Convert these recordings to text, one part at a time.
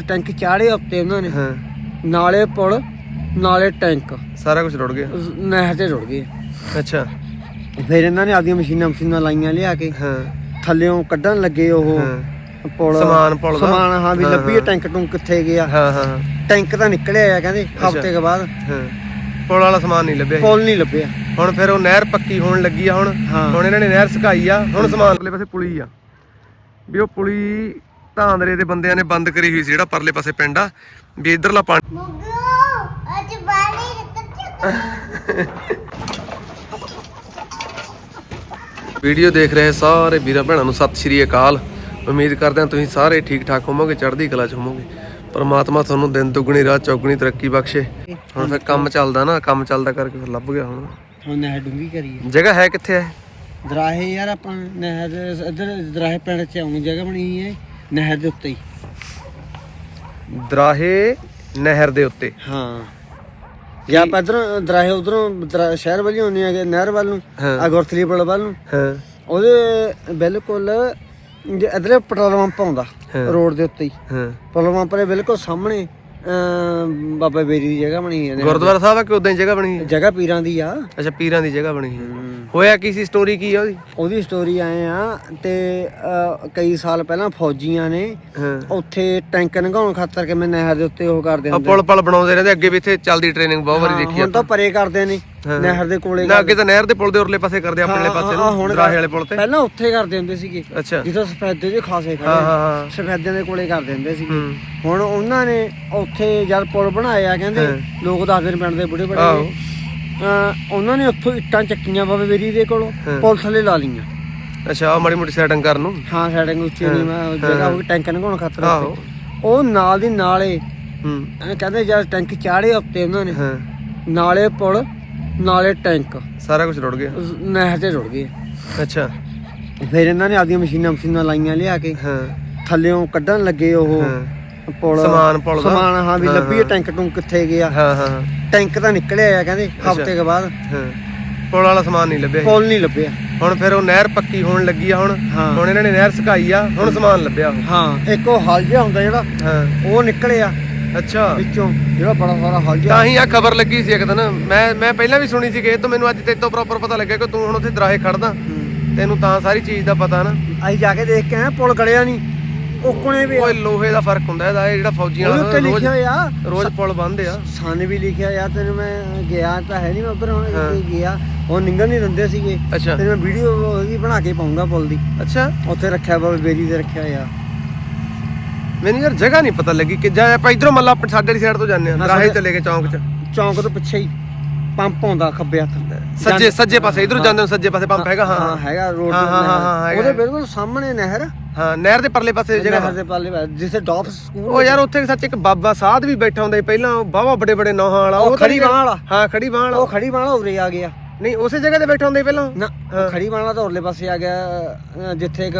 Tank ਚਾੜੇ ਉੱਤੇ ਉਹਨਾਂ ਨੇ। ਹਾਂ। ਨਾਲੇ ਪੁਲ ਨਾਲੇ ਟੈਂਕ। ਸਾਰਾ ਕੁਝ ਰੁੜ ਗਿਆ। ਨਹਿਰ ਤੇ ਰੁੜ ਗਏ। ਅੱਛਾ। ਫਿਰ ਇਹਨਾਂ ਨੇ ਆਪਦੀਆਂ ਮਸ਼ੀਨਾਂ ਮਸ਼ੀਨਾਂ ਲਾਈਆਂ ਲਿਆ ਕੇ। ਹਾਂ। ਥੱਲਿਓਂ ਕੱਢਣ ਲੱਗੇ ਉਹ ਪੁਲ। ਸਮਾਨ ਪੁਲ ਦਾ? ਸਮਾਨ ਹਾਂ ਵੀ ਲੱਭੀਏ। ਟੈਂਕ ਟੁੰਕ ਕਿੱਥੇ ਗਿਆ। ਹਾਂ ਹਾਂ। ਟੈਂਕ ਤਾਂ ਨਿਕਲਿਆ ਆ ਕਹਿੰਦੇ। ਹਫ਼ਤੇ ਕੇ ਬਾਅਦ। ਹਾਂ। ਪੁਲ ਵਾਲਾ ਸਮਾਨ ਨਹੀਂ ਲੱਭਿਆ। ਪੁਲ ਨਹੀਂ ਲੱਭਿਆ। ਹੁਣ ਫਿਰ ਉਹ ਨਹਿਰ ਪੱਕੀ ਹੋਣ ਲੱਗੀ ਆ ਹੁਣ। ਹੁਣ ਇਹਨਾਂ ਨੇ ਨਹਿਰ ਸੁਕਾਈ ਆ। ਹੁਣ ਸਮਾਨ ਅਗਲੇ ਪਾਸੇ ਪੁਲੀ ਆ। ਵੀ ਉਹ ਪੁਲੀ ਧਾਂਦਰੇ ਦੇ ਬੰਦਿਆਂ ਨੇ ਬੰਦ ਕਰੀ ਹੋਈ ਸੀ ਜਿਹੜਾ ਪਰਲੇ ਪਾਸੇ ਪਿੰਡ ਆ ਵੀ ਇਧਰਲਾ ਪਾਣੀ ਮੁੱਗੂ ਅੱਜ ਬਾਣੀ ਰੱਖ ਵੀਡੀਓ ਦੇਖ ਰਹੇ ਸਾਰੇ ਵੀਰਾਂ ਭੈਣਾਂ ਨੂੰ ਸਤਿ ਸ਼੍ਰੀ ਅਕਾਲ। ਉਮੀਦ ਕਰਦੇ ਹਾਂ ਤੁਸੀਂ ਸਾਰੇ ਠੀਕ ਠਾਕ ਹੋਵੋਗੇ ਚੜ੍ਹਦੀ ਕਲਾ ਚ ਹੋਵੋਗੇ। ਪਰਮਾਤਮਾ ਤੁਹਾਨੂੰ ਦਿਨ ਦੁੱਗਣੀ ਰਾਤ ਚੌਗਣੀ ਤਰੱਕੀ ਬਖਸ਼ੇ। ਹੁਣ ਫਿਰ ਕੰਮ ਚੱਲਦਾ ਨਾ ਕੰਮ ਚੱਲਦਾ ਕਰਕੇ ਫਿਰ ਲੱਭ ਗਿਆ ਹੁਣ। ਹੁਣ ਨਹਿਰ ਡੂੰਗੀ ਕਰੀਏ। ਜਗ੍ਹਾ ਹੈ ਕਿੱਥੇ ਹੈ? ਦਰਾਹੇ ਯਾਰ ਆਪਾਂ ਨਹਿਰ ਇੱਧਰ ਦਰਾਹੇ ਪਿੰਡ ਚ ਆਉਂ ਜਗ੍ਹਾ ਬਣੀ ਹੈ। ਨਹਿਰ ਦੇ ਉੱਤੇ ਹੀ। ਦਰਾਹੇ ਨਹਿਰ ਦੇ ਉੱਤੇ। ਹਾਂ। ਜਾਂ ਆਪਾਂ ਇੱਧਰੋਂ ਦਰਾਹੇ ਉਧਰੋਂ ਸ਼ਹਿਰ ਵੱਲ ਹੀ ਆਉਂਦੇ ਆ ਨਹਿਰ ਵੱਲ ਨੂੰ। ਆ ਗੁਰਥਲੀ ਪੁਲ ਵੱਲ ਨੂੰ। ਹਾਂ। ਉਹਦੇ ਬਿਲਕੁਲ ਜੇ ਇਧਰਲੇ ਪੈਟਰੋਲ ਪੰਪ ਆਉਂਦਾ। ਰੋਡ ਦੇ ਉੱਤੇ ਹੀ। ਹਾਂ। ਪੈਟਰੋਲ ਪੰਪ ਦੇ ਬਿਲਕੁਲ ਸਾਹਮਣੇ ਬਾਬਾ ਬੇਰੀ ਦੀ ਜਗ੍ਹਾ ਬਣੀ ਹੈ। ਗੁਰਦੁਆਰਾ ਸਾਹਿਬ ਆ ਕਿ ਉਦਾਂ ਹੀ ਜਗ੍ਹਾ ਬਣੀ ਹੈ? ਜਗ੍ਹਾ ਪੀਰਾਂ ਦੀ ਆ। ਅੱਛਾ ਪੀਰਾਂ ਦੀ ਜਗ੍ਹਾ ਬਣੀ ਹੈ। ਹੋਇਆ ਕੀ ਸੀ? ਸਟੋਰੀ ਕੀ ਆ ਉਹਦੀ? ਉਹਦੀ ਸਟੋਰੀ ਆਏ ਆ ਤੇ ਕਈ ਸਾਲ ਪਹਿਲਾਂ ਫੌਜੀਆਂ ਨੇ ਉੱਥੇ ਟੈਂਕ ਨਗਾਉਣ ਖਾਤਰ ਕਿ ਮੈਂ ਨਹਿਰ ਦੇ ਉੱਤੇ ਉਹ ਕਰਦੇ ਆ ਹੁੰਦੇ ਪੁਲ ਪਲ ਬਣਾਉਂਦੇ ਰਹਿੰਦੇ ਅੱਗੇ ਵੀ ਇੱਥੇ ਚੱਲਦੀ ਟ੍ਰੇਨਿੰਗ ਬਹੁਤ ਵਾਰੀ ਦੇਖੀ ਹੁਣ ਤਾਂ ਪਰੇ ਕਰਦੇ ਨੇ। ਨਹਿਰ ਦੇ ਕੋਲੇ ਨਾ ਅੱਗੇ ਤਾਂ ਨਹਿਰ ਦੇ ਪੁਲ ਦੇ ਉਰਲੇ ਪਾਸੇ ਕਰਦੇ ਆਪਣੇ ਪਾਸੇ ਨੂੰ ਦਰਾਹੇ ਵਾਲੇ ਪੁਲ ਤੇ। ਪਹਿਲਾਂ ਉੱਥੇ ਕਰਦੇ ਹੁੰਦੇ ਸੀਗੇ। ਜਿੱਥੇ ਸਫੈਦੇ ਜੇ ਖਾਸੇ ਖੜੇ ਹਾਂ ਹਾਂ ਹਾਂ। ਸਫੈਦਿਆਂ ਦੇ ਕੋਲੇ ਕਰਦੇ ਹੁੰਦੇ ਸੀਗੇ। ਹੁਣ ਉਹਨਾਂ ਨੇ ਉੱਥੇ ਜਦ ਪੁਲ ਬਣਾਇਆ ਕਹਿੰਦੇ। ਲੋਕ ਦੱਸਦੇ ਨੇ ਪਿੰਡ ਦੇ ਬੁੜੇ ਬੜੇ ਉਹਨਾਂ ਨੇ ਉੱਥੋਂ ਇੱਟਾਂ ਚੱਕੀਆਂ ਬਾਬੇ ਬੇਰੀ ਦੇ ਕੋਲੋਂ। ਪੁਲ ਥੱਲੇ ਲਾ ਲਈਆਂ। ਅੱਛਾ ਆ ਮਾੜੀ ਮੋਟੀ ਸੈਟਿੰਗ ਕਰਨ ਨੂੰ। ਹਾਂ ਸੈਟਿੰਗ ਉੱਚੀ ਨਹੀਂ ਮੈਂ ਜਗ੍ਹਾ ਉਹ ਟੈਂਕ ਨਗਾਉਣ ਖਾਤਰ ਉਹ ਨਾਲ ਦੀ ਨਾਲੇ ਹੂੰ। ਕਹਿੰਦੇ ਜਦ ਟੈਂਕ ਚਾੜੇ ਉੱਤੇ ਉਹਨਾਂ ਨੇ ਨਾਲੇ ਪੁਲ ਨਾਲੇ ਟੈਂਕ। ਸਾਰਾ ਕੁਝ ਰੁੜ ਗਿਆ? ਨਹਿਰ ਤੇ ਰੁੜ ਗਏ ਅੱਛਾ। ਫਿਰ ਇਹਨਾਂ ਨੇ ਆਪਦੀਆਂ ਮਸ਼ੀਨਾਂ ਮਸ਼ੀਨਾਂ ਲਾਈਆਂ ਲਿਆ ਕੇ। ਹਾਂ। ਥੱਲਿਓਂ ਕੱਢਣ ਲੱਗੇ ਉਹ। ਪੁਲ ਸਮਾਨ ਪੁਲ ਦਾ? ਸਮਾਨ ਹਾਂ ਵੀ ਹਾਂ। ਟੈਂਕ ਟੁੰਕ ਕਿੱਥੇ ਗਿਆ। ਹਾਂ ਹਾਂ ਟੈਂਕ ਤਾਂ ਨਿਕਲਿਆ ਆ ਕਹਿੰਦੇ ਹਫ਼ਤੇ ਕੇ ਬਾਅਦ। ਹਾਂ। ਪੁਲ ਵਾਲਾ ਸਮਾਨ ਨਹੀਂ ਲੱਭਿਆ। ਪੁਲ ਨਹੀਂ ਲੱਭਿਆ। ਹੁਣ ਫਿਰ ਉਹ ਨਹਿਰ ਪੱਕੀ ਹੋਣ ਲੱਗੀ ਆ ਹੁਣ। ਹੁਣ ਇਹਨਾਂ ਨੇ ਨਹਿਰ ਸੁਕਾਈ ਆ ਹੁਣ ਸਮਾਨ ਲੱਭਿਆ। ਹਾਂ। ਇੱਕ ਉਹ ਹਲ ਜਿਹਾ ਹੁੰਦਾ ਜਿਹੜਾ ਹਾਂ। ਉਹ ਨਿਕਲਿਆ। ਅੱਛਾ। ਵਿੱਚੋਂ ਜਿਹੜਾ ਬੜਾ ਸਾਰਾ ਹਲ ਜਿਹਾ ਤਾਂ ਹੀ ਆ ਖਬਰ ਲੱਗੀ ਸੀ ਇੱਕ ਦਿਨ। ਮੈਂ ਮੈਂ ਪਹਿਲਾਂ ਵੀ ਸੁਣੀ ਸੀ ਕਿ ਇਹ ਤੋਂ ਮੈਨੂੰ ਅੱਜ ਤੇਰੇ ਤੋਂ ਪ੍ਰੋਪਰ ਪਤਾ ਲੱਗਿਆ ਕਿ ਤੂੰ ਹੁਣ ਉੱਥੇ ਦਰਾਹੇ ਖੜਦਾ ਤੈਨੂੰ ਤਾਂ ਸਾਰੀ ਚੀਜ਼ ਦਾ ਪਤਾ ਨਾ। ਅਸੀਂ ਜਾ ਕੇ ਦੇਖ ਕੇ ਆਏ ਪੁਲ ਗੜਿਆ ਨਹੀਂ। ਕੋਨੇ ਵੀ ਓਏ ਲੋਹੇ ਦਾ ਫ਼ਰਕ ਹੁੰਦਾ ਇਹਦਾ ਇਹ ਜਿਹੜਾ ਫੌਜੀਆਂ ਵਾਲਾ ਰੋਜ਼ ਲਿਖਿਆ ਆ ਰੋਜ਼ ਪੁਲ ਬੰਨਦੇ ਆ। ਸਨ ਵੀ ਲਿਖਿਆ ਯਾਰ ਤੈਨੂੰ ਮੈਂ ਗਿਆ ਤਾਂ ਹੈ ਨਹੀਂ ਮੈਂ ਉਧਰ ਹੁਣ। ਗਿਆ। ਉਹ ਨਿੰਗਲ ਨਹੀਂ ਦਿੰਦੇ ਸੀਗੇ। ਤੇ ਮੈਂ ਵੀਡੀਓ ਉਹਦੀ ਬਣਾ ਕੇ ਪਾਉਂਗਾ ਪੁਲ ਦੀ। ਅੱਛਾ। ਉੱਥੇ ਰੱਖਿਆ ਬਾਬੇ ਬੇਰੀ ਦੇ ਰੱਖਿਆ ਆ ਮੈਨੂੰ ਯਾਰ ਜਗ੍ਹਾ ਨਹੀਂ ਪਤਾ ਲੱਗੀ ਕਿ ਜਾਂ ਆਪਾਂ ਇਧਰੋਂ ਮੱਲਾ ਸਾਡੇ ਵਾਲੀ ਸਾਈਡ ਤੋਂ ਜਾਂਦੇ ਆ ਹਾਂ, ਦਰਾਹੇ ਸਾਡੇ- ਚਲੇ ਗਏ ਚੌਂਕ 'ਚ। ਚੌਂਕ ਤੋਂ ਪਿੱਛੇ ਹੀ ਪੰਪ ਆਉਂਦਾ ਖੱਬੇ ਹੱਥ। ਸੱਜੇ ਸੱਜੇ ਪਾਸੇ ਇਧਰੋਂ ਜਾਂਦੇ ਹੋ ਸੱਜੇ ਪਾਸੇ ਪੰਪ ਹੈਗਾ ਹਾਂ। ਹਾਂ ਹੈਗਾ ਰੋਡ ਤੇ ਹਾਂ, ਹਾਂ, ਨਹਿਰ। ਹਾਂ, ਹੈਗਾ। ਉਹਦੇ ਬਿਲਕੁਲ ਸਾਹਮਣੇ ਨਹਿਰ। ਹਾਂ ਨਹਿਰ ਦੇ ਪਰਲੇ ਪਾਸੇ ਨਹਿਰ ਜਗ੍ਹਾ ਦੇ ਪਾਲੇ ਪਾਸੇ, ਜਿੱਥੇ ਡਾਫ ਸਕੂਲ ਉਹ ਯਾਰ ਉੱਥੇ ਸੱਚ ਇੱਕ ਬਾਬਾ ਸਾਧ ਵੀ ਬੈਠਾ ਹੁੰਦਾ ਸੀ ਪਹਿਲਾਂ ਬਾਵਾ ਬੜੇ ਬੜੇ ਨੌਹਾਂ ਵਾਲਾ ਉਹ ਖੜੀ ਬਾਂਹ ਵਾਲਾ। ਹਾਂ ਖੜੀ ਬਾਂਹ ਵਾਲਾ। ਉਹ ਖੜੀ ਬਾਣਾ ਉਰੇ ਆ ਗਿਆ। ਨਹੀਂ ਉਸੇ ਜਗ੍ਹਾ ਤੇ ਬੈਠਾ ਹੁੰਦਾ ਪਹਿਲਾਂ? ਨਾ ਉਹ ਖੜੀ ਬਾਣਾ ਤਾਂ ਉਰਲੇ ਪਾਸੇ ਆ ਗਿਆ ਜਿੱਥੇ ਇੱਕ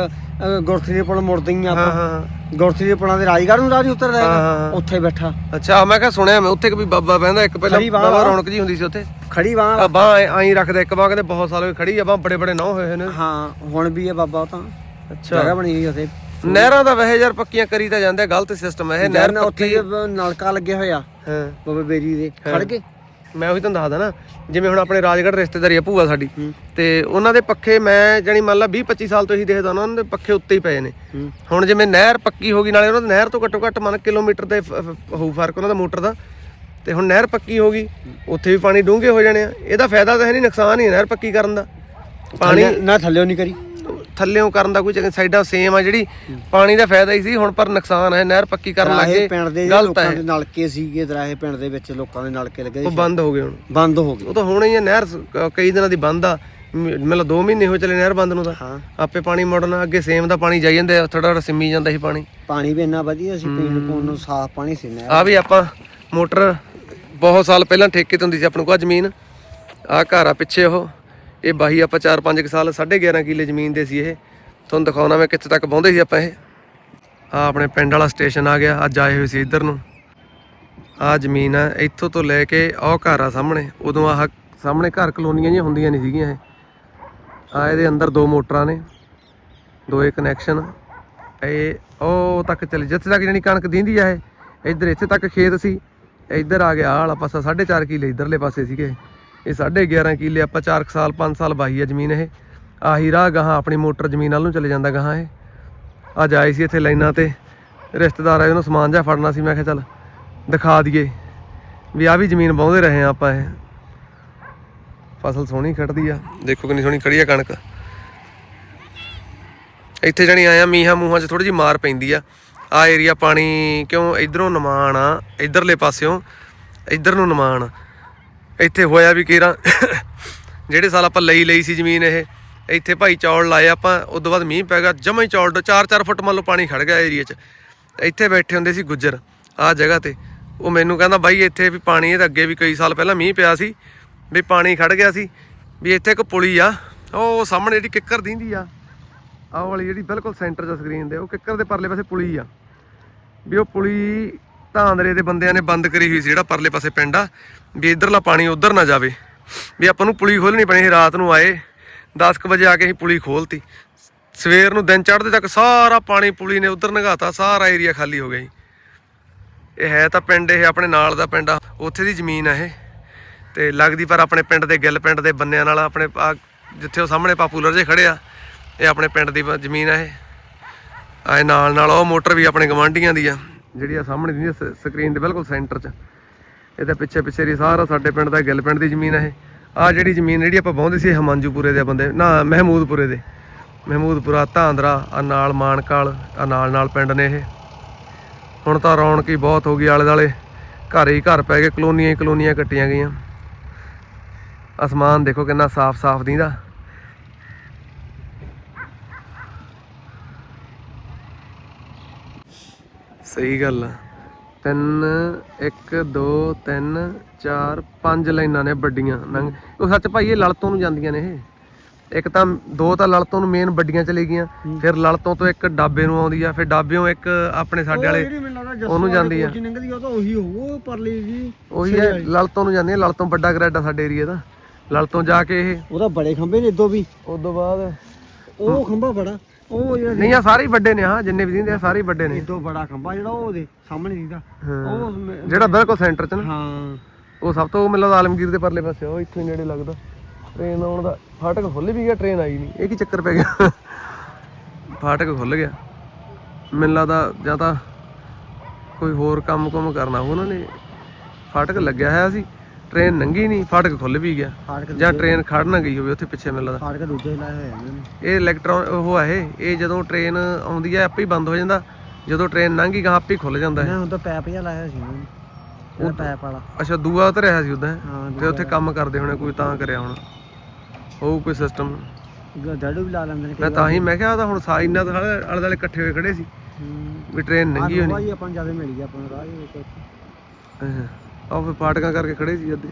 ਗੁਰਥਰੀ ਦੇ ਪੁਲ ਮੁੜਦੇ ਹੀ ਹਾਂ ਆਪਾਂ। ਹਾਂ ਹਾਂ ਗੁਰਥਰੀ ਦੇ ਪੁਲਾਂ ਦੇ ਰਾਜਗੜ੍ਹ ਨੂੰ ਰਾਜ ਉਤਰਦਾ ਹਾਂ, ਹਾਂ, ਹੈਗਾ ਹਾਂ। ਉੱਥੇ ਬੈਠਾ। ਅੱਛਾ ਮੈਂ ਕਿਹਾ ਸੁਣਿਆ ਮੈਂ ਉੱਥੇ ਕਿ ਵੀ ਬਾਬਾ ਬਹਿੰਦਾ ਇੱਕ ਪਹਿਲਾਂ ਖੜੀ ਬਾਂਹ ਬਾਬਾ ਵਾਲਾ। ਰੌਣਕ ਜੀ ਹੁੰਦੀ ਸੀ ਉੱਥੇ। ਖੜੀ ਆ ਬਾਹ ਐਂ ਰੱਖਦਾ ਇੱਕ ਬਾਹ ਕਹਿੰਦੇ ਬਹੁਤ ਸਾਲ ਹੋਏ ਖੜੀ ਆ ਬਾਹ ਬੜੇ ਬੜੇ ਨੌ ਹੋਏ ਹੋਏ ਨੇ। ਹਾਂ ਹੁਣ ਵੀ ਇਹ ਬਾਬਾ ਉਹ ਤਾਂ। ਅੱਛਾ। ਜਗ੍ਹਾ ਬਣੀ ਹੋਈ ਉੱਥੇ। ਨਹਿਰਾਂ ਦਾ ਵੈਸੇ ਯਾਰ ਪੱਕੀਆਂ ਕਰੀ ਤਾਂ ਜਾਂਦੇ ਆ, ਗਲਤ ਸਿਸਟਮ ਹੈ ਇਹ ਨਹਿਰ ਨਹਿਰ ਉੱਥੇ ਨਲਕਾ ਲੱਗੇ ਹੋਇਆ ਹਾਂ। ਬਾਬਾ ਬੇਰੀ ਦੇ। ਖੜ ਕੇ ਮੈਂ ਉਹੀ ਤੁਹਾਨੂੰ ਦੱਸਦਾ ਨਾ ਜਿਵੇਂ ਹੁਣ ਆਪਣੇ ਰਾਜਗੜ੍ਹ ਰਿਸ਼ਤੇਦਾਰੀ ਆ ਭੂਆ ਸਾਡੀ। ਤੇ ਉਹਨਾਂ ਦੇ ਪੱਖੇ ਮੈਂ ਜਾਨੀ ਮੰਨ ਲਾ 20 25 ਸਾਲ ਤੋਂ ਹੀ ਦੇਖਦਾ ਉਹਨਾਂ ਦੇ ਪੱਖੇ ਉੱਤੇ ਹੀ ਪਏ ਨੇ। ਹੁਣ ਜਿਵੇਂ ਨਹਿਰ ਪੱਕੀ ਹੋ ਗਈ ਨਾਲੇ ਉਹਨਾਂ ਦੀ ਨਹਿਰ ਤੋਂ ਘੱਟੋ ਘੱਟ ਮੰਨ ਕਿਲੋਮੀਟਰ ਦੇ ਹੋਊ ਫ਼ਰਕ ਉਹਨਾਂ ਦਾ ਮੋਟਰ ਦਾ। ਤੇ ਹੁਣ ਨਹਿਰ ਪੱਕੀ ਹੋ ਗਈ ਉੱਥੇ ਵੀ ਪਾਣੀ ਡੂੰਘੇ ਹੋ ਜਾਣੇ ਆ। ਇਹਦਾ ਫਾਇਦਾ ਤਾਂ ਹੈ ਨਹੀਂ ਨੁਕਸਾਨ ਹੀ ਨਹਿਰ ਪੱਕੀ ਕਰਨ ਦਾ। ਪਾਣੀ ਥੱਲੇ- ਨਾ ਥੱਲਿਓ ਨਹੀਂ ਕਰੀ। ਥੱਲੇੋਂ ਕਰਨ ਦਾ ਕੋਈ ਚੱਕਰ ਸਾਈਡਾਂ ਸੇਮ ਆ ਜਿਹੜੀ ਪਾਣੀ ਦਾ ਫਾਇਦਾ ਹੀ ਸੀ ਹੁਣ ਪਰ ਨੁਕਸਾਨ ਹੈ ਨਹਿਰ ਪੱਕੀ ਕਰਨ ਲੱਗੇ ਪਿੰਡ ਦੇ ਲੋਕਾਂ ਨਲਕੇ ਸੀਗੇ ਦਰਾਹੇ ਪਿੰਡ ਦੇ ਵਿੱਚ ਲੋਕਾਂ ਦੇ ਨਲਕੇ ਲੱਗੇ ਉਹ। ਬੰਦ ਹੋ ਗਏ ਹੁਣ। ਬੰਦ ਹੋ ਗਏ। ਉਹ ਤਾਂ ਹੋਣਾ ਹੀ ਨਹਿਰ ਕਈ ਦਿਨਾਂ ਦੀ ਬੰਦ ਆ। ਮਤਲਬ 2 ਮਹੀਨੇ ਹੋ ਚਲੇ ਨਹਿਰ ਬੰਦ ਨੂੰ ਤਾਂ। ਆਪੇ ਪਾਣੀ ਮੁੜਨਾ ਅੱਗੇ ਸੇਮ ਦਾ ਪਾਣੀ ਜਾਈ ਜਾਂਦੇ ਥੋੜਾ ਥੋੜਾ ਸਿੰਮੀ ਜਾਂਦਾ ਸੀ ਪਾਣੀ। ਪਾਣੀ ਵੀ ਇੰਨਾ ਵਧੀਆ ਸੀ ਪੀਣ ਪੂਣ ਨੂੰ ਸਾਫ਼ ਪਾਣੀ ਸੀ ਨਹਿਰ। ਆ ਵੀ ਆਪਾਂ ਮੋਟਰ ਬਹੁਤ ਸਾਲ ਪਹਿਲਾਂ ਠੇਕੇ ਤੇ ਹੁੰਦੀ ਸੀ ਆਪਣੇ ਕੋਲ ਜ਼ਮੀਨ। ਆ ਘਰ ਆ ਪਿੱਛੇ ਉਹ। ਇਹ ਬਾਹੀ ਆਪਾਂ 4-5 ਸਾਲ 11.5 ਕਿੱਲੇ ਜ਼ਮੀਨ ਦੇ ਸੀ ਇਹ। ਤੁਹਾਨੂੰ ਦਿਖਾਉਣਾ ਮੈਂ ਕਿੱਥੇ ਤੱਕ ਪਹੁੰਚੇ ਸੀ ਆਪਾਂ ਇਹ। ਆ ਆਪਣੇ ਪਿੰਡ ਵਾਲਾ ਸਟੇਸ਼ਨ ਆ ਗਿਆ, ਅੱਜ ਆਏ ਹੋਏ ਸੀ ਇੱਧਰ ਨੂੰ। ਆ ਜ਼ਮੀਨ ਆ, ਇੱਥੋਂ ਤੋਂ ਲੈ ਕੇ ਉਹ ਘਰ ਆ ਸਾਹਮਣੇ, ਉਦੋਂ ਆਹ ਸਾਹਮਣੇ ਘਰ ਕਲੋਨੀਆਂ ਜਿਹੀਆਂ ਹੁੰਦੀਆਂ ਨਹੀਂ ਸੀਗੀਆਂ ਇਹ। ਆ ਇਹਦੇ ਅੰਦਰ ਦੋ ਮੋਟਰਾਂ ਨੇ ਦੋਏ ਕਨੈਕਸ਼ਨ ਇਹ ਉਹ ਤੱਕ ਚਲੇ, ਜਿੱਥੇ ਤੱਕ ਜਾਨੀ ਕਣਕ ਦਿੰਦੀ ਆ ਇਹ, ਇੱਧਰ ਇੱਥੇ ਤੱਕ ਖੇਤ ਸੀ। ਇੱਧਰ ਆ ਗਿਆ ਆਹ ਵਾਲਾ ਪਾਸਾ 4.5 ਕਿੱਲੇ ਇੱਧਰਲੇ ਪਾਸੇ ਸੀਗੇ। ਇਹ 11.5 ਕਿੱਲੇ ਆਪਾਂ 4 ਸਾਲ 5 ਸਾਲ ਵਾਹੀ ਆ ਜ਼ਮੀਨ ਇਹ। ਆਹੀ ਰਾਹ ਗਾਹਾਂ ਆਪਣੀ ਮੋਟਰ ਜ਼ਮੀਨ ਵੱਲ ਨੂੰ ਚਲੇ ਜਾਂਦਾ ਗਾਹਾਂ ਇਹ। ਅੱਜ ਆਏ ਸੀ ਇੱਥੇ ਲਾਈਨਾਂ ਤੇ, ਰਿਸ਼ਤੇਦਾਰ ਆਏ, ਉਹਨੂੰ ਸਮਾਨ ਜਿਹਾ ਫੜਨਾ ਸੀ, ਮੈਂ ਕਿਹਾ ਚੱਲ ਦਿਖਾ ਦਈਏ ਵੀ ਆ ਵੀ ਜ਼ਮੀਨ ਵਾਹੁੰਦੇ ਰਹੇ ਆ ਆਪਾਂ ਇਹ। ਫਸਲ ਸੋਹਣੀ ਖੜਦੀ ਆ, ਦੇਖੋ ਕਿੰਨੀ ਸੋਹਣੀ ਖੜੀ ਆ ਕਣਕ। ਇੱਥੇ ਜਣੀ ਆਇਆ ਮੀਹਾਂ ਮੂਹਾਂ 'ਚ ਥੋੜੀ ਜਿਹੀ ਮਾਰ ਪੈਂਦੀ ਆ। ਆ ਏਰੀਆ ਪਾਣੀ ਕਿਉਂ ਇਧਰੋਂ ਨਿਮਾਣ ਆ, ਇਧਰਲੇ ਪਾਸਿਓਂ ਇਧਰ ਨੂੰ ਨਿਮਾਣ ਇੱਥੇ ਹੋਇਆ ਵੀ ਕੇਰਾ ਜਿਹੜੇ ਸਾਲ ਆਪਾਂ ਲਈ ਲਈ ਸੀ ਜ਼ਮੀਨ ਇਹ, ਇੱਥੇ ਭਾਈ ਚੌਲ ਲਾਏ ਆਪਾਂ, ਉਸ ਤੋਂ ਬਾਅਦ ਮੀਂਹ ਪੈ ਗਿਆ, ਜਮਾਂ ਹੀ ਚੌਲ 4-4 ਫੁੱਟ ਮੰਨ ਲਓ ਪਾਣੀ ਖੜ ਗਿਆ ਏਰੀਆ 'ਚ। ਇੱਥੇ ਬੈਠੇ ਹੁੰਦੇ ਸੀ ਗੁੱਜਰ, ਆਹ ਜਗ੍ਹਾ ਤੇ। ਉਹ ਮੈਨੂੰ ਕਹਿੰਦਾ, ਬਾਈ, ਇੱਥੇ ਵੀ ਪਾਣੀ ਇਹਦੇ ਅੱਗੇ ਵੀ ਕਈ ਸਾਲ ਪਹਿਲਾਂ ਮੀਂਹ ਪਿਆ ਸੀ, ਵੀ ਪਾਣੀ ਖੜ ਗਿਆ ਸੀ, ਵੀ ਇੱਥੇ ਇੱਕ ਪੁਲੀ ਆ, ਉਹ ਸਾਹਮਣੇ ਜਿਹੜੀ ਕਿੱਕਰ ਦਿੰਦੀ ਆ, ਆਹ ਵਾਲੀ ਜਿਹੜੀ ਬਿਲਕੁਲ ਸੈਂਟਰ 'ਚ ਸਕਰੀਨ ਦੇ, ਉਹ ਕਿੱਕਰ ਦੇ ਪਰਲੇ ਪਾਸੇ ਪੁਲੀ ਆ। ਵੀ ਉਹ ਪੁਲੀ ਧਾਂਦਰੇ ਦੇ ਬੰਦਿਆਂ ਨੇ ਬੰਦ ਕਰੀ ਹੋਈ ਸੀ ਜਿਹੜਾ ਪਰਲੇ ਪਾਸੇ ਪਿੰਡ ਆ, ਵੀ ਇਧਰਲਾ ਪਾਣੀ ਉਧਰ ਨਾ ਜਾਵੇ। ਵੀ ਆਪਾਂ ਨੂੰ ਪੁਲੀ ਖੋਲਣੀ ਪੈਣੀ ਸੀ ਰਾਤ ਨੂੰ ਆਏ 10:00 ਵਜੇ ਆ ਕੇ ਅਸੀਂ ਪੁਲੀ ਖੋਲਤੀ ਸਵੇਰ ਨੂੰ ਦਿਨ ਚੜ੍ਹਦੇ ਤੱਕ ਸਾਰਾ ਪਾਣੀ ਪੁਲੀ ਨੇ ਉਧਰ ਨਗਾਤਾ, ਸਾਰਾ ਏਰੀਆ ਖਾਲੀ ਹੋ ਗਿਆ ਜੀ। ਇਹ ਹੈ ਤਾਂ ਪਿੰਡ, ਇਹ ਆਪਣੇ ਨਾਲ ਦਾ ਪਿੰਡ ਆ, ਉੱਥੇ ਦੀ ਜ਼ਮੀਨ ਆ ਇਹ। ਤੇ ਲੱਗਦੀ ਪਰ ਆਪਣੇ ਪਿੰਡ ਦੇ ਗਿੱਲ ਪਿੰਡ ਦੇ ਬੰਨਿਆਂ ਨਾਲ ਆਪਣੇ ਆਹ ਜਿੱਥੇ ਉਹ ਸਾਹਮਣੇ ਪਾਪੂਲਰ ਜੇ ਖੜੇ ਆ, ਇਹ ਆਪਣੇ ਪਿੰਡ ਦੀ ਬ- ਜ਼ਮੀਨ ਆ ਇਹ। ਆਏ ਨਾਲ ਨਾਲ ਉਹ ਮੋਟਰ ਵੀ ਆਪਣੇ ਗਵਾਂਢੀਆਂ ਦੀ ਆ। ਜਿਹੜੀ ਆ ਸਾਹਮਣੇ ਦੀ ਸਕਰੀਨ ਦੇ ਬਿਲਕੁਲ ਸੈਂਟਰ 'ਚ। ਇਹਦੇ ਪਿੱਛੇ ਪਿੱਛੇ ਦੀ ਸਾਰਾ ਸਾਡੇ ਪਿੰਡ ਦਾ ਗਿੱਲ ਪਿੰਡ ਦੀ ਜ਼ਮੀਨ ਆ ਇਹ। ਆ ਜਿਹੜੀ ਜ਼ਮੀਨ ਜਿਹੜੀ ਆਪਾਂ ਵਾਹੁੰਦੇ ਸੀ ਇਹ ਹਮਾਂਜੂਪੁਰੇ ਦੇ ਬੰਦੇ, ਨਾ ਮਹਿਮੂਦਪੁਰੇ ਦੇ। ਮਹਿਮੂਦਪੁਰਾ, ਧਾਂਦਰਾ, ਆ ਨਾਲ ਮਾਨਕਾਲ, ਆ ਨਾਲ ਨਾਲ ਪਿੰਡ ਨੇ ਇਹ। ਹੁਣ ਤਾਂ ਰੌਣਕ ਹੀ ਬਹੁਤ ਹੋ ਗਈ ਆਲੇ ਦਾਲੇ ਘਰ ਹੀ ਘਰ ਪੈ ਗਏ, ਕਲੋਨੀਆਂ ਹੀ ਕਲੋਨੀਆਂ ਕੱਟੀਆਂ ਗਈਆਂ। ਅਸਮਾਨ ਦੇਖੋ ਕਿੰਨਾ ਸਾਫ਼-ਸਾਫ਼ ਦੀਂਦਾ। ਸਹੀ ਗੱਲ ਆ। ਤਿੰਨ 1 2 3 4 5 ਲਾਈਨਾਂ ਨੇ ਵੱਡੀਆਂ। ਨੰਗ ਉਹ ਸੱਚ ਭਾਈ ਇਹ ਲਲਤੋਂ ਨੂੰ ਜਾਂਦੀਆਂ ਨੇ ਇਹ। ਇੱਕ ਤਾਂ ਦੋ ਤਾਂ ਲਲਤੋਂ ਨੂੰ ਮੇਨ ਵੱਡੀਆਂ ਚਲੇ ਗਈਆਂ। ਫਿਰ ਲਲਤੋਂ ਤੋਂ ਇੱਕ ਡਾਬੇ ਨੂੰ ਆਉਂਦੀ ਆ ਫਿਰ ਡਾਬਿਓਂ ਇੱਕ ਆਪਣੇ ਸਾਡੇ ਵਾਲੇ ਉਹਨੂੰ ਜਾਂਦੀ ਆ। ਨਿਕਲਦੀ ਆ ਉਹ ਤਾਂ ਉਹੀ ਹੋਊ ਉਹ ਪਰਲੀ ਜੀ ਉਹੀ ਹੈ ਲਲਤੋਂ ਨੂੰ ਜਾਂਦੀ ਹੈ ਲਲਤੋਂ ਵੱਡਾ ਗ੍ਰੈਡ ਆ ਸਾਡੇ ਏਰੀਆ ਦਾ। ਲਲਤੋਂ ਜਾ ਕੇ ਇਹ ਉਹਦਾ ਬੜੇ ਖੰਭੇ ਨੇ ਇਦੋਂ ਵੀ। ਉਸ ਤੋਂ ਬਾਅਦ ਉਹ ਖੰਭਾ ਬੜਾ। ਉਹ ਜਿਹੜਾ ਨਹੀਂ ਆ ਸਾਰੇ ਹੀ ਵੱਡੇ ਨੇ ਹਾਂ ਜਿੰਨੇ ਵੀ ਦਿੰਦੇ ਆ ਸਾਰੇ ਹੀ ਵੱਡੇ ਨੇ। ਇਦੋਂ ਬੜਾ ਖੰਭਾ ਜਿਹੜਾ ਉਹ ਉਹਦੇ ਸਾਹਮਣੇ ਦੀਦਾ। ਹਾਂ। ਉਹ ਮ- ਜਿਹੜਾ ਬਿਲਕੁਲ ਸੈਂਟਰ 'ਚ ਨਾ। ਹਾਂ। ਉਹ ਸਭ ਤੋਂ ਮੈਨੂੰ ਲੱਗਦਾ ਆਲਮਗੀਰ ਦੇ ਪਰਲੇ ਪਾਸੇ ਆ, ਉਹ ਇੱਥੇ ਨੇੜੇ ਲੱਗਦਾ। ਟ੍ਰੇਨ ਆਉਣ ਦਾ ਫਾਟਕ ਖੁੱਲ ਵੀ ਗਿਆ ਟ੍ਰੇਨ ਆਈ ਨਹੀਂ। ਇਹ ਕੀ ਚੱਕਰ ਪੈ ਗਿਆ? ਫਾਟਕ ਖੁੱਲ ਗਿਆ। ਮੈਨੂੰ ਲੱਗਦਾ ਜਾਂ ਤਾਂ ਕੋਈ ਹੋਰ ਕੰਮ ਕੁਮ ਕਰਨਾ ਉਹਨਾਂ ਨੇ। ਫਾਟਕ ਲੱਗਿਆ ਹੋਇਆ ਸੀ। ਟ੍ਰੇਨ ਲੰਘੀ ਨਹੀਂ ਫਾਟਕ ਖੁੱਲ ਵੀ ਗਿਆ। ਫਾਟਕ ਜਾਂ ਟ੍ਰੇਨ ਖੜ ਨਾ ਗਈ ਹੋਵੇ ਉੱਥੇ ਪਿੱਛੇ ਮੈਨੂੰ ਲੱਗਦਾ। ਫਾਟਕ ਦੂਜੇ ਲਾਏ ਹੋਏ ਆ ਇਹਨਾਂ ਇਹ ਇਲੈਕਟ੍ਰੋਨ ਉਹ ਆ ਇਹ ਇਹ ਜਦੋਂ ਟ੍ਰੇਨ ਆਉਂਦੀ ਹੈ ਆਪੇ ਹੀ ਬੰਦ ਹੋ ਜਾਂਦਾ। ਜਦੋਂ ਟ੍ਰੇਨ ਲੰਘੀ ਗਾ ਆਪੇ ਹੀ ਖੁੱਲ ਜਾਂਦਾ ਹੈ ਹੁਣ ਤਾਂ ਪੈਪ ਜਿਹਾ ਲਾਇਆ ਸੀ ਇਹਨਾਂ ਪੈਪ ਵਾਲਾ। ਅੱਛਾ ਦੂਆ ਉਤਰਿਆ ਸੀ ਉਦਾਂ ਹਾਂ ਤੇ ਉੱਥੇ ਕੰਮ ਕਰਦੇ ਹੋਣੇ ਕੋਈ ਤਾਂ ਕਰਿਆ ਹੋਣਾ। ਹੋਊ ਕੋਈ ਸਿਸਟਮ ਡਾਡੂ ਵੀ ਲਾ ਲੈਂਦੇ ਨੇ ਮੈਂ ਤਾਂ ਹੀ ਮੈਂ ਕਿਹਾ ਆਹ ਤਾਂ ਹੁਣ ਸਾ ਇੰਨਾ ਤਾਂ ਆਲੇ ਆਲੇ ਦੁਆਲੇ ਇਕੱਠੇ ਹੋਏ ਖੜੇ ਸੀ। ਵੀ ਟ੍ਰੇਨ ਲੰਘੀ ਹੋਣੀ। ਭਾਈ ਆਪਾਂ ਨੂੰ ਜ਼ਿਆਦਾ ਮਿਲ ਗਿਆ ਆਪਾਂ ਨੂੰ ਰਾਹ ਦੇ ਵਿੱਚ ਉੱਥੇ ਆਹ ਫਿਰ ਪਾਟਕਾਂ ਕਰਕੇ ਖੜੇ ਸੀ ਅੱਧੇ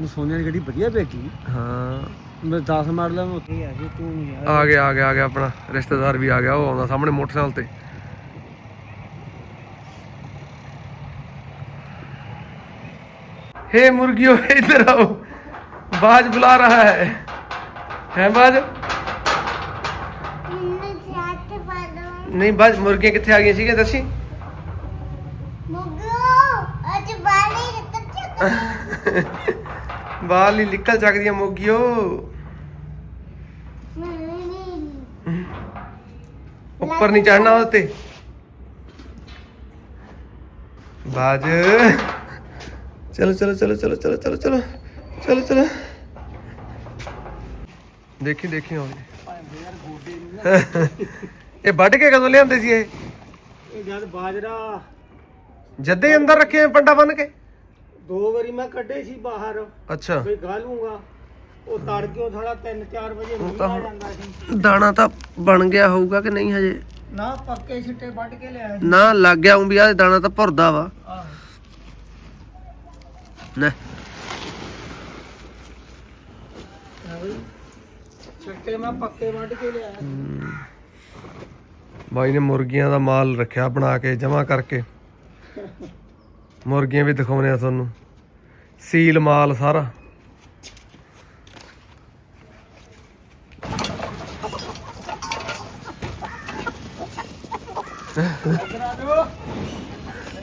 ਨੂੰ ਸੋਨੇ ਦੀ ਗੱਡੀ ਵਧੀਆ ਵੇਖੀ ਹਾਂ ਮੈਂ 10 ਮਾਡਲ ਮੈਂ ਉੱਥੇ ਹੀ ਆ ਸੀ ਤੂੰ ਨਹੀਂ ਆ ਆ ਗਿਆ ਆ ਗਿਆ ਆ ਗਿਆ ਆਪਣਾ ਰਿਸ਼ਤੇਦਾਰ ਵੀ ਆ ਗਿਆ ਉਹ ਆਉਂਦਾ ਸਾਹਮਣੇ ਮੋਟਰਸਾਈਕਲ ਤੇ हे मुर्गियों इधर आओ बाज बुला रहा है है बाज ਮੈਨੂੰ ਸਿਆਟ ਪਾ ਦੋ ਨਹੀਂ ਬਾਜ ਮੁਰਗੀਆਂ ਕਿੱਥੇ ਆ ਗਈਆਂ ਸੀਗੀਆਂ ਦੱਸੀ ਮੁਗੋ ਅੱਜ ਬਾਲੀ ਤੱਕ ਬਾਹਰ ਹੀ ਨਿਕਲ ਸਕਦੀਆਂ ਮੁਰਗੀਓ ਨਹੀਂ। ਉੱਪਰ ਨਹੀਂ ਚੜਨਾ ਉਹਦੇ ਤੇ। ਬਾਜ। ਚਲੋ ਚਲੋ ਚਲੋ ਚਲੋ ਚਲੋ ਚਲੋ ਚਲੋ ਚਲੋ ਚਲੋ। ਦੇਖੀ ਦੇਖੀ ਆਉਂਦੀ। ਇਹ ਵੱਢ ਕੇ ਕਦੋਂ ਲਿਆਂਦੇ ਸੀ ਇਹ? ਇਹ ਜਦ ਬਾਜਰਾ ਜੱਦੇ ਅੰਦਰ ਰੱਖੇ ਪੰਡਾ ਬੰਨ ਕੇ? ਦੋ ਵਾਰੀ ਮੈਂ ਕੱਢੇ ਸੀ ਬਾਹਰ। ਅੱਛਾ। ਵੀ ਗਾਲੂਗਾ ਉਹ ਤੜਕਿਓ ਥੋੜਾ 3-4 ਵਜੇ ਮੀਂਹ ਆ ਜਾਂਦਾ ਸੀ। ਦਾਣਾ ਤਾਂ ਬਣ ਗਿਆ ਹੋਊਗਾ ਕਿ ਨਹੀਂ ਹਜੇ? ਨਾ ਪੱਕੇ ਛਿੱਟੇ ਵੱਢ ਕੇ ਸੀ। ਨਾ ਲੱਗ ਗਿਆ ਉਂ ਵੀ ਆ ਦਾਣਾ ਤਾਂ ਭੁਰਦਾ ਵਾ। ਨਾ ਛਿੱਟੇ ਮੈਂ ਪੱਕੇ ਵੱਢ ਕੇ ਸੀ। ਬਾਈ ਨੇ ਮੁਰਗੀਆਂ ਦਾ ਮਾਲ ਰੱਖਿਆ ਬਣਾ ਕੇ ਜਮਾ ਕਰਕੇ। ਮੁਰਗੀਆਂ ਵੀ ਦਿਖਾਉਣੇ ਆ ਤੁਹਾਨੂੰ। ਸੀਲ ਮਾਲ ਸਾਰਾ।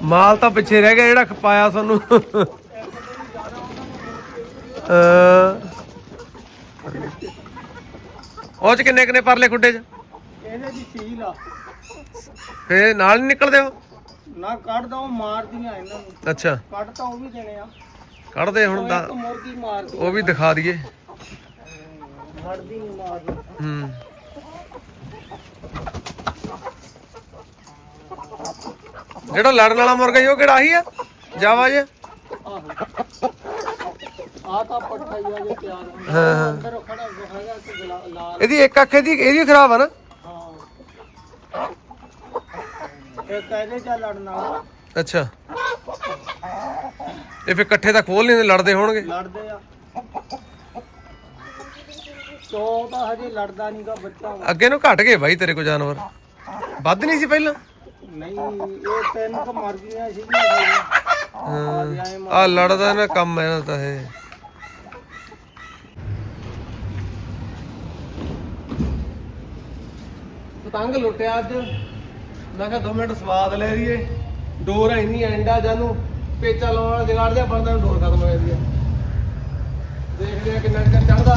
ਮਾਲ ਤਾਂ ਪਿੱਛੇ ਰਹਿ ਗਿਆ ਜਿਹੜਾ ਖਪਾਇਆ ਤੁਹਾਨੂੰ। ਉਹ ਚ ਕਿੰਨੇ ਕਿੰਨੇ ਪਰਲੇ ਖੁੱਡੇ ਚ? ਇਹਦੇ ਦੀ ਸੀਲ ਆ। ਫੇਰ ਨਾਲ ਨਿਕਲਦੇ ਹੋ ਨਾ ਕੱਢਦਾ ਉਹ ਮਾਰਦੀਆਂ ਇਹਨਾਂ ਨੂੰ। ਅੱਛਾ। ਕੱਢ ਤਾਂ ਉਹ ਵੀ ਦੇਣੇ ਆ। ਕੱਢਦੇ ਹੁਣ ਮੁਰਗੀ ਮਾਰਦੀ ਉਹ ਵੀ ਦਿਖਾ ਦਈਏ। ਮਰਦੀ ਨਹੀਂ ਮਾਰਦੀ। ਹੂੰ। ਜਿਹੜਾ ਲੜਨ ਵਾਲਾ ਮੁਰਗਾ ਜੀ ਉਹ ਕਿਹੜਾ ਆਹੀ ਆ? ਜਾਵਾ ਜੇ। ਆਹੋ। ਆ ਤਾਂ ਪੱਠਾ ਹੀ ਆ ਜੇ ਤਿਆਰ ਹਾਂ ਹਾਂ। ਤੇ ਇਹਦੀ ਇੱਕ ਅੱਖ ਇਹਦੀ ਇਹਦੀ ਖਰਾਬ ਆ ਨਾ ਹਾਂ ਇਹ ਕਹਿੰਦੇ ਚਾ ਲੜਨ ਵਾਲਾ। ਅੱਛਾ। ਇਹ ਫੇ ਇਕੱਠੇ ਤਾਂ ਖੋਲ ਨਹੀਂ ਲੜਦੇ ਹੋਣਗੇ। ਲੜਦੇ ਆ। ਤੋ ਤਾਂ ਹਜੇ ਲੜਦਾ ਨਹੀਂਗਾ ਬੱਚਾ। ਅੱਗੇ ਨੂੰ ਘਟ ਗਏ ਬਾਈ ਤੇਰੇ ਕੋ ਜਾਨਵਰ। ਵੱਧ ਨਹੀਂ ਸੀ ਪਹਿਲਾਂ? ਨਹੀਂ ਇਹ ਤਿੰਨ ਕ ਮਰ ਗਈਆਂ ਸਾਰੀਆਂ। ਆ ਲੜਦਾ ਨਾ ਕੰਮ ਇਹਨਾਂ ਦਾ ਇਹ ਪਤੰਗ ਲੁੱਟਿਆ ਅੱਜ। ਮੈਂ ਕਿਹਾ 2 ਮਿੰਟ ਸਵਾਦ ਲੈ ਲਈਏ। ਡੋਰ ਇੰਨੀ ਐਂਡਾ ਜਾਨੂੰ ਪੇਚਾ ਲਾਉਣ ਵਾਲਾ ਜਗਾੜ ਦਿਆ ਬੰਦਾ ਨੂੰ ਡੋਰ ਖਤਮ ਹੋ ਜਾਂਦੀ ਆ ਦੇਖਦੇ ਆ ਕਿੰਨਾ ਚਿਰ ਚੜਦਾ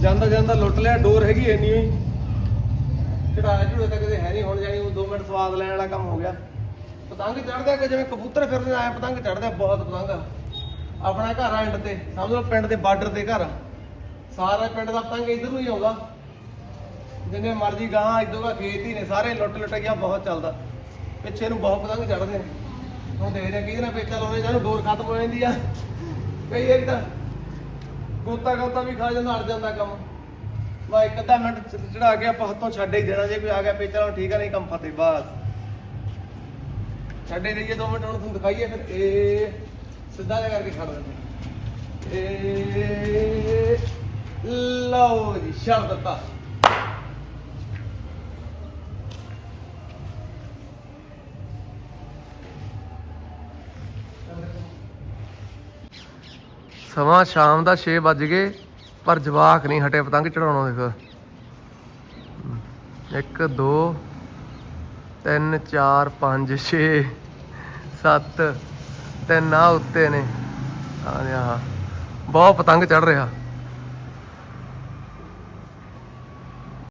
ਜਾਂਦਾ ਜਾਂਦਾ ਲੁੱਟ ਲਿਆ, ਡੋਰ ਹੈਗੀ ਇੰਨੀ ਹੋਈ। ਚੜਾਇਆ ਝੂੜੇ ਤਾਂ ਕਦੇ ਹੈ ਨਹੀਂ, ਹੁਣ ਜਾਣੀ ਉਹ 2 ਮਿੰਟ ਸਵਾਦ ਲੈਣ ਵਾਲਾ ਕੰਮ ਹੋ ਗਿਆ। ਪਤੰਗ ਚੜਦੇ ਕਿ ਜਿਵੇਂ ਕਬੂਤਰ ਫਿਰਦੇ ਆਏ ਪਤੰਗ ਚੜਦੇ ਬਹੁਤ ਪਤੰਗ ਆਪਣਾ ਘਰ ਆ ਐਂਡ ਤੇ, ਸਮਝ ਲਓ ਪਿੰਡ ਦੇ ਬਾਰਡਰ ਤੇ ਘਰ ਆ। ਸਾਰਾ ਪਿੰਡ ਦਾ ਪਤੰਗ ਇਧਰ ਨੂੰ ਹੀ ਆਉਂਦਾ। ਜਿੰਨੇ ਮਰਜ਼ੀ ਗਾਂ ਇਦੋਂ ਦਾ ਖੇਤ ਹੀ ਨੇ, ਸਾਰੇ ਲੁੱਟ ਲੁੱਟ ਗਿਆ ਬਹੁਤ ਚੱਲਦਾ। ਪਿੱਛੇ ਨੂੰ ਬਹੁਤ ਪਤੰਗ ਚੜਦੇ ਨੇ। ਹੁਣ ਦੇਖ ਰਿਹਾ ਕਿਹਦੇ ਨਾਲ ਪੇਚਾ ਲਾਉਣੇ ਜਾਨੂੰ ਡੋਰ ਖਤਮ ਹੋ ਜਾਂਦੀ ਆ। ਕਈ ਵਾਰੀ ਤਾਂ ਗੋਤਾ ਗੋਤਾ ਵੀ ਖਾ ਜਾਂਦਾ, ਅੜ ਜਾਂਦਾ ਕੰਮ। ਵਾ ਇੱਕ ਅੱਧਾ ਮਿੰਟ ਚੜਾ ਕੇ ਆਪਾਂ ਹੱਥੋਂ ਛੱਡ ਹੀ ਦੇਣਾ, ਜੇ ਕੋਈ ਆ ਗਿਆ ਪੇਚਾ ਲਾਉਣ, ਠੀਕ ਆ, ਨਹੀਂ ਕੰਮ ਫਤਿਹ, ਬਾਸ। ਛੱਡੇ ਦਈਏ 2 ਮਿੰਟ, ਹੁਣ ਤੁਹਾਨੂੰ ਦਿਖਾਈਏ ਫਿਰ। ਇਹ ਸਿੱਧਾ ਜਿਹਾ ਕਰਕੇ ਛੱਡ ਦਿੰਦੇ ਇਹ ਲਓ ਜੀ, ਛੱਡ ਦਿੱਤਾ। ਸਮਾਂ ਸ਼ਾਮ ਦਾ 6 ਵੱਜ ਗਏ, ਪਰ ਜਵਾਕ ਨਹੀਂ ਹਟੇ, ਪਤੰਗ ਚੜਾਉਣੋਂ ਦੇਖੋ 1 2 3 4 5 6 7 ਤਿੰਨ ਆ ਉੱਤੇ ਨੇ। ਆ ਨੇ ਆਹ। ਬਹੁਤ ਪਤੰਗ ਚੜ ਰਿਹਾ।